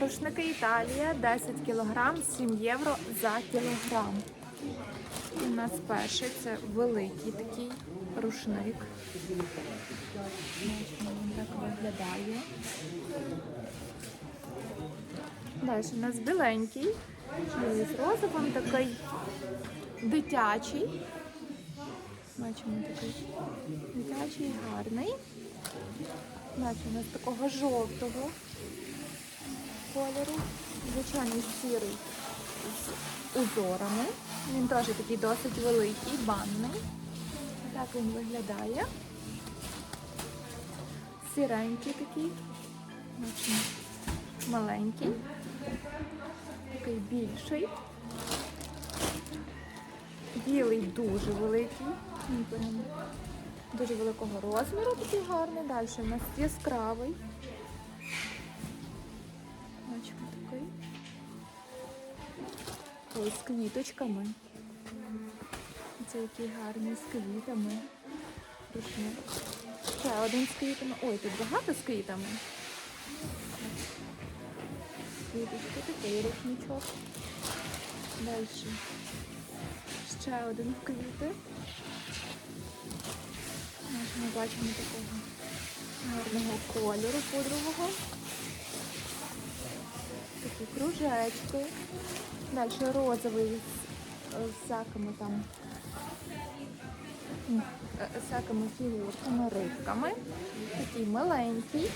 Рушники Італія 10 кг, 7 євро за кілограм. У нас перший це великий такий рушник. Він так виглядає. Далі у нас біленький, з розовим, такий дитячий. Бачимо такий дитячий, гарний. Далі у нас такого жовтого кольору. Звичайний сірий з узорами. Він теж такий досить великий, банний. Так він виглядає. Сіренький такий. Бачимо, Маленький. Такий більший. Білий дуже великий. Дуже великого розміру, такий гарний. Далі у нас яскравий. Бачимо такий. Ой, з квіточками. Це який гарний з квітами. Рушник. Ще один з квітами. Ой, тут багато з квітами. Квіточки, такий рушничок. Далі. Ще один в квіти. Ми бачимо такого гарного кольору пудрового. Кружечки. Далі розовий з, з всякими там е, всякими фігурками, рибками. Такий маленький.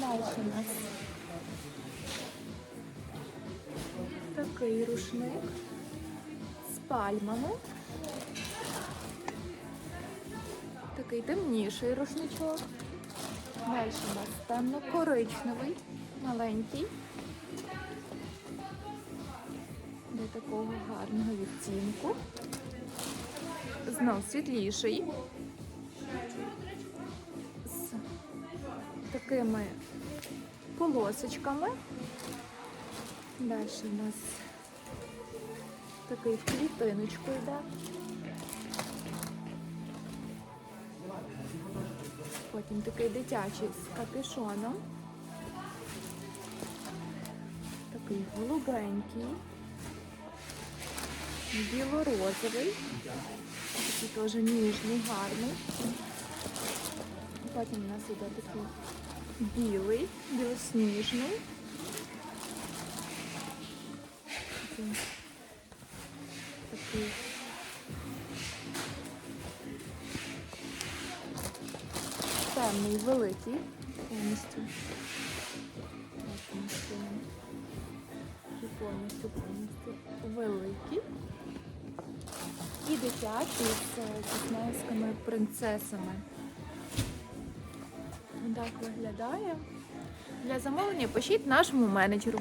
Далі у нас такий рушник з пальмами. Такий темніший рушничок. Далі у нас темно-коричневий, маленький. До такого гарного відтінку. Знов світліший. З такими полосочками. Далі у нас такий клітиночку йде. Потім такий дитячий з капюшоном. Такий голубенький. Білорозовий. Такий теж ніжний, гарний. Потім у нас іде такий білий, білосніжний. Такий, темний, великий. Повністю. Повністю. І дитячі з диснеївськими принцесами. Так виглядає. Для замовлення пишіть нашому менеджеру.